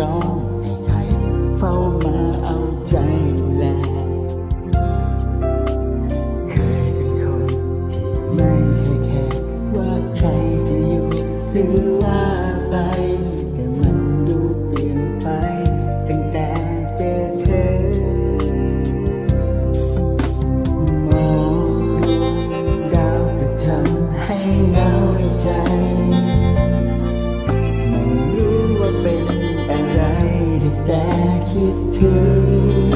ร้องให้ใครเฝ้ามาเอาใจ คิดถึง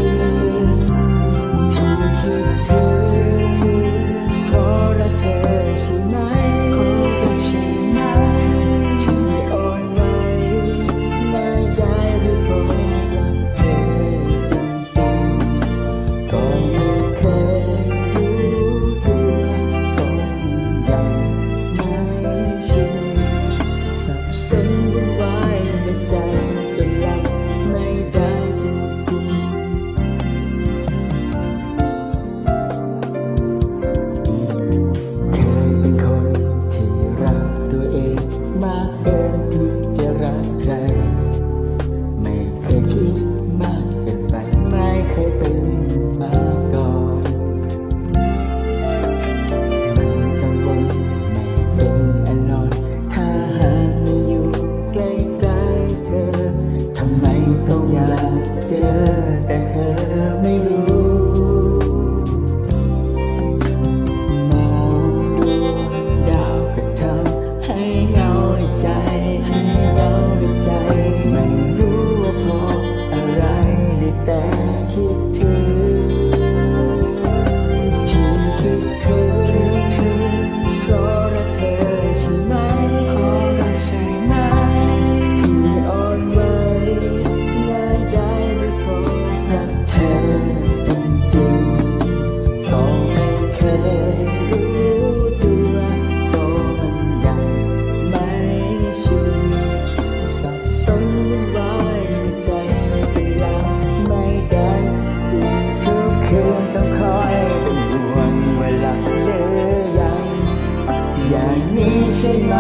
ไหน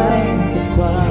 กับความ